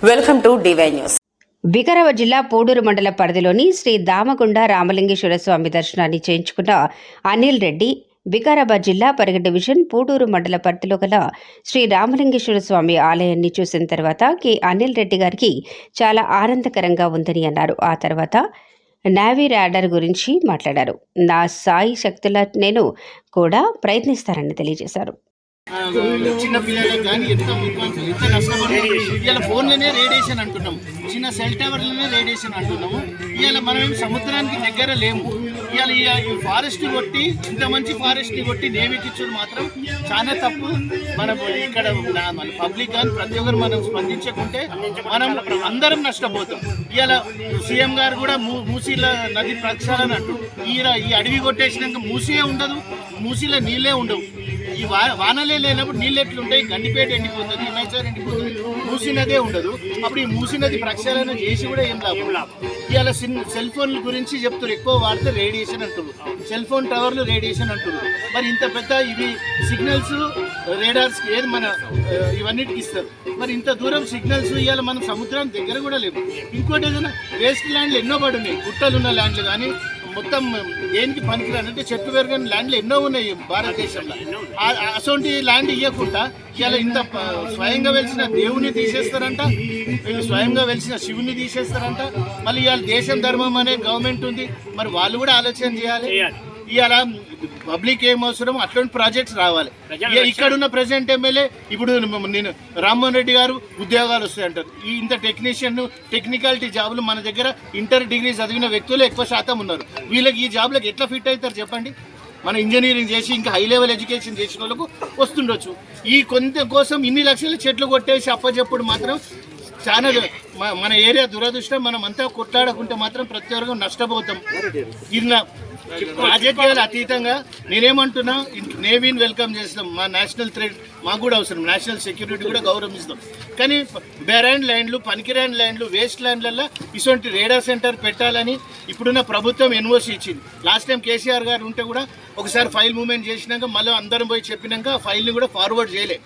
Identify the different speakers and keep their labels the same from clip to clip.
Speaker 1: Welcome to DY news
Speaker 2: Vikarabad జిల్లా పోడూరు మండల పరిధిలోని శ్రీ దామగుండ రామలింగేశ్వర స్వామి దర్శనాన్ని చేయించుకున్న అనిల్ రెడ్డి వికారాబాద్ జిల్లా పరిగ డివిజన్ పూడూరు మండల పరిధిలో గల శ్రీ రామలింగేశ్వర స్వామి ఆలయాన్ని చూసిన తర్వాత కె అనిల్ రెడ్డి గారికి చాలా ఆనందకరంగా ఉందని అన్నారు. ఆ తర్వాత నావీ రాడర్ గురించి మాట్లాడారు. నా సాయి శక్తుల నేను కూడా ప్రయత్నిస్తానని తెలియజేశారు.
Speaker 3: చిన్న పిల్లలకు కానీ ఎంత విద్వాంసులు ఎంత నష్టపడి ఇవాళ ఫోన్లోనే రేడియేషన్ అంటున్నాం. చిన్న సెల్ టవర్లోనే రేడియేషన్ అంటున్నాము. ఇవాళ మనం ఏం సముద్రానికి దగ్గర లేము. ఇవాళ ఈ ఫారెస్ట్ కొట్టి ఇంత మంచి ఫారెస్ట్ కొట్టి నేమికిచ్చుడు మాత్రం చాలా తప్పు. మన ఇక్కడ మన పబ్లిక్ కానీ ప్రతి ఒక్కరు మనం స్పందించకుంటే మనం అందరం నష్టపోతాం. ఇవాళ సీఎం గారు కూడా మూ- మూసీల నది ప్రక్షాళన అంటూ ఈ ఈ అడవి కొట్టేసినాక మూసీయే ఉండదు. మూసీలో నీళ్ళే ఉండవు. ఈ వా వానలే లేనప్పుడు నీళ్ళు ఎట్లుంటాయి గండిపేట ఎండిపోతుంది హిమాచల్ ఎండిపోతుంది మూసినదే ఉండదు. అప్పుడు ఈ మూసినది ప్రక్షాళన చేసి కూడా ఏం లాభం? ఇవాళ సిన్ సెల్ ఫోన్ల గురించి చెప్తారు. ఎక్కువ వాడితే రేడియేషన్ అంటున్నారు సెల్ ఫోన్ టవర్లు రేడియేషన్ అంటున్నారు మరి ఇంత పెద్ద ఇవి సిగ్నల్స్ రేడార్స్ ఏది మన ఇవన్నిటికి ఇస్తారు. మరి ఇంత దూరం సిగ్నల్స్ ఇవాళ మనం సముద్రం దగ్గర కూడా లేవు. ఇంకోటి ఏదైనా వేస్ట్ ల్యాండ్లు ఎన్నో పడి ఉన్నాయి. గుట్టలు ఉన్న ల్యాండ్లు కానీ మొత్తం దేనికి పనికిరాని అంటే చెట్టు పెరగని ల్యాండ్లు ఎన్నో ఉన్నాయి భారతదేశంలో. అటువంటి ల్యాండ్ ఇవ్వకుండా ఇవాళ ఇంత స్వయంగా వెలిసిన దేవుని తీసేస్తారంట వీళ్ళు స్వయంగా వెలిసిన శివుని తీసేస్తారంట. మళ్ళీ ఇవాళ దేశం ధర్మం అనే గవర్నమెంట్ ఉంది. మరి వాళ్ళు కూడా ఆలోచన చేయాలి. ఇవాళ పబ్లిక్ ఏం అవసరం అట్లాంటి ప్రాజెక్ట్స్ రావాలి. ఇక- ఇక్కడ ఉన్న ప్రెసిడెంట్ ఎమ్మెల్యే ఇప్పుడు నేను రామ్మోహన్ రెడ్డి గారు ఉద్యోగాలు వస్తాయంటారు ఈ ఇంత టెక్నీషియన్ టెక్నికాలిటీ జాబులు మన దగ్గర ఇంటర్ డిగ్రీ చదివిన వ్యక్తులు ఎక్కువ శాతం ఉన్నారు. వీళ్ళకి ఈ జాబ్లకు ఎట్లా ఫిట్ అవుతారు చెప్పండి? మన ఇంజనీరింగ్ చేసి ఇంకా హై లెవెల్ ఎడ్యుకేషన్ చేసిన వాళ్ళకు వస్తుండొచ్చు. ఈ కొంత కోసం ఇన్ని లక్షల చెట్లు కొట్టేసి అప్పచెప్పుడు మాత్రం చాలా మన ఏరియా దురదృష్టం మనం అంతా కొట్లాడకుంటే మాత్రం ప్రతి నష్టపోతాం. ఇది రాజకీయాలు అతీతంగా నేనేమంటున్నా నేవీని వెల్కమ్ చేస్తాం మా నేషనల్ థ్రెడ్ మాకు కూడా అవసరం. నేషనల్ సెక్యూరిటీ కూడా గౌరవిస్తాం. కానీ బెరాండ్ ల్యాండ్లు పనికిరాని ల్యాండ్లు వేస్ట్ ల్యాండ్లలో ఇటువంటి రేడార్ సెంటర్ పెట్టాలని ఇప్పుడున్న ప్రభుత్వం ఎన్ఓసి ఇచ్చింది. లాస్ట్ టైం కేసీఆర్ గారు ఉంటే కూడా ఒకసారి ఫైల్ మూవ్మెంట్ చేసినాక మళ్ళీ అందరం పోయి చెప్పినాక ఆ ఫైల్ని కూడా ఫార్వర్డ్ చేయలే.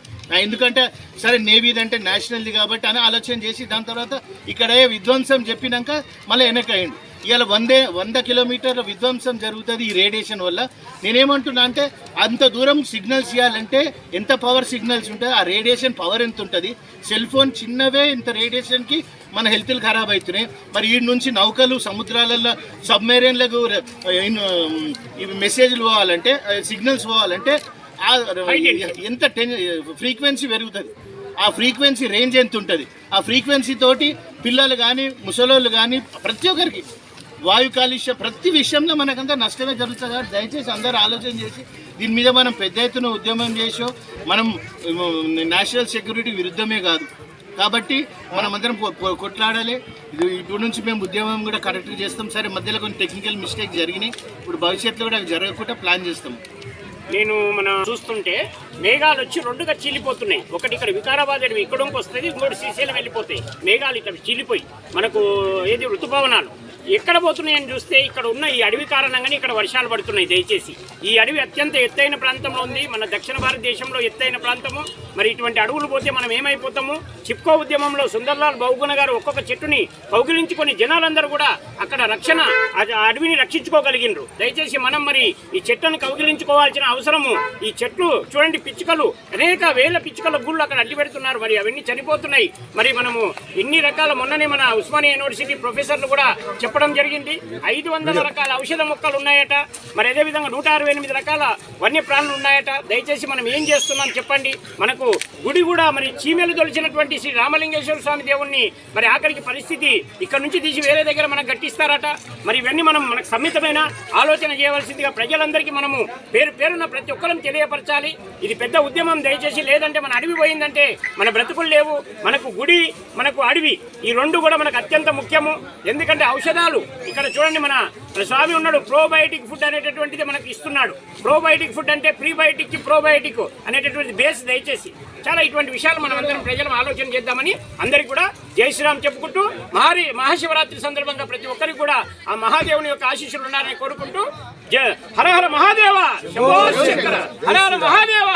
Speaker 3: ఎందుకంటే సరే నేవీది అంటే నేషనల్ది కాబట్టి అని ఆలోచన చేసి దాని తర్వాత ఇక్కడ విధ్వంసం చెప్పినాక మళ్ళీ వెనకయ్యండి ఇవాళ వందే వంద కిలోమీటర్ల విధ్వంసం జరుగుతుంది ఈ రేడియేషన్ వల్ల. నేనేమంటున్నా అంటే అంత దూరం సిగ్నల్స్ ఇవ్వాలంటే ఎంత పవర్ సిగ్నల్స్ ఉంటాయి ఆ రేడియేషన్ పవర్ ఎంత ఉంటుంది? సెల్ ఫోన్ చిన్నవే ఇంత రేడియేషన్కి మన హెల్త్లు ఖరాబ్ అవుతున్నాయి. మరి ఈ నుంచి నౌకలు సముద్రాలలో సబ్మెరీన్లకు ఇవి మెసేజ్లు పోవాలంటే సిగ్నల్స్ పోవాలంటే ఆ ఎంత టెన్ ఫ్రీక్వెన్సీ పెరుగుతుంది. ఆ ఫ్రీక్వెన్సీ రేంజ్ ఎంత ఉంటుంది? ఆ ఫ్రీక్వెన్సీ తోటి పిల్లలు కానీ ముసలోళ్ళు కానీ ప్రతి ఒక్కరికి వాయు కాలుష్య ప్రతి విషయంలో మనకంతా నష్టమే జరుగుతుంది కాబట్టి దయచేసి అందరూ ఆలోచన చేసి దీని మీద మనం పెద్ద ఎత్తున ఉద్యమం చేసో మనం నేషనల్ సెక్యూరిటీ విరుద్ధమే కాదు. కాబట్టి మనం అందరం కొ- కొ- కొట్లాడాలి. ఇది ఇప్పుడు నుంచి మేము ఉద్యమం కూడా కరెక్ట్గా చేస్తాం. సరే మధ్యలో కొన్ని టెక్నికల్ మిస్టేక్ జరిగినాయి. ఇప్పుడు భవిష్యత్తులో కూడా అవి జరగకుండా ప్లాన్ చేస్తాం.
Speaker 4: నేను మన చూస్తుంటే మేఘాలు వచ్చి రెండుగా చీలిపోతున్నాయి. ఒకటి ఇక్కడ వికారాబాద్ అడవి ఇక్కడికి వస్తుంది ఇంకోటి శ్రీశైలం వెళ్ళిపోతాయి. మేఘాలు ఇక్కడ చీలిపోయి. మనకు ఏది ఋతుపవనాలు. ఎక్కడ పోతున్నాయని చూస్తే ఇక్కడ ఉన్న ఈ అడవి కారణంగానే ఇక్కడ వర్షాలు పడుతున్నాయి దయచేసి. ఈ అడవి అత్యంత ఎత్తైన ప్రాంతంలో ఉంది. మన దక్షిణ భారతదేశంలో ఎత్తైన ప్రాంతము. మరి ఇటువంటి అడవులు పోతే మనం ఏమైపోతాము? చిప్కో ఉద్యమంలో సుందర్లాల్ బహుగుణ గారు ఒక్కొక్క చెట్టుని కౌగిలించుకొని జనాలందరూ కూడా అక్కడ రక్షణ అడవిని రక్షించుకోగలిగినరు దయచేసి మనం మరి ఈ చెట్లను కౌగిలించుకోవాల్సిన అవసరము ఈ చెట్లు చూడండి పిచ్చుకలు అనేక వేల పిచ్చుకల గుళ్ళు అక్కడ అడ్డు పెడుతున్నారు. మరి అవన్నీ చనిపోతున్నాయి. మరి మనము ఇన్ని రకాల మొన్ననే మన ఉస్మానియా యూనివర్సిటీ ప్రొఫెసర్లు కూడా చెప్పడం జరిగింది. ఐదు వందల రకాల ఔషధ మొక్కలు ఉన్నాయట. మరి అదేవిధంగా నూట అరవై ఎనిమిది రకాల వన్యప్రాణులు ఉన్నాయట. దయచేసి మనం ఏం చేస్తున్నాం చెప్పండి. మనకు గుడి కూడా మరి చీమలు తొలిచినటువంటి శ్రీ రామలింగేశ్వర స్వామి దేవుణ్ణి మరి ఆఖరికి పరిస్థితి ఇక్కడ నుంచి తీసి వేరే దగ్గర మనకు గట్టిస్తారట మరి ఇవన్నీ మనం మనకు సమ్మితమైన ఆలోచన చేయవలసిందిగా ప్రజలందరికీ మనము పేరు పేరున్న ప్రతి ఒక్కరం తెలియపరచాలి. ఇది పెద్ద ఉద్యమం దయచేసి లేదంటే మన అడవి పోయిందంటే మన బ్రతుకులు లేవు. మనకు గుడి మనకు అడవి ఈ రెండు కూడా మనకు అత్యంత ముఖ్యము. ఎందుకంటే ఔషధాలు ఇక్కడ చూడండి మన మన స్వామి ఉన్నాడు ప్రోబయోటిక్ ఫుడ్ అనేటటువంటిది మనకి ఇస్తున్నాడు. ప్రోబయోటిక్ ఫుడ్ అంటే ప్రీబయోటిక్కి ప్రోబయోటిక్ అనేటటువంటి బేస్ దయచేసి. చాలా ఇటువంటి విషయాలు మనం అందరం ప్రజలు ఆలోచన చేద్దామని అందరికి కూడా జై శ్రీరామ్ చెప్పుకుంటూ మహారి మహాశివరాత్రి సందర్భంగా ప్రతి ఒక్కరికి కూడా ఆ మహాదేవుని యొక్క ఆశీస్సులు ఉన్నారని కోరుకుంటూ జ- హర హర మహాదేవ! శంభో శంకర! హర హర మహాదేవ!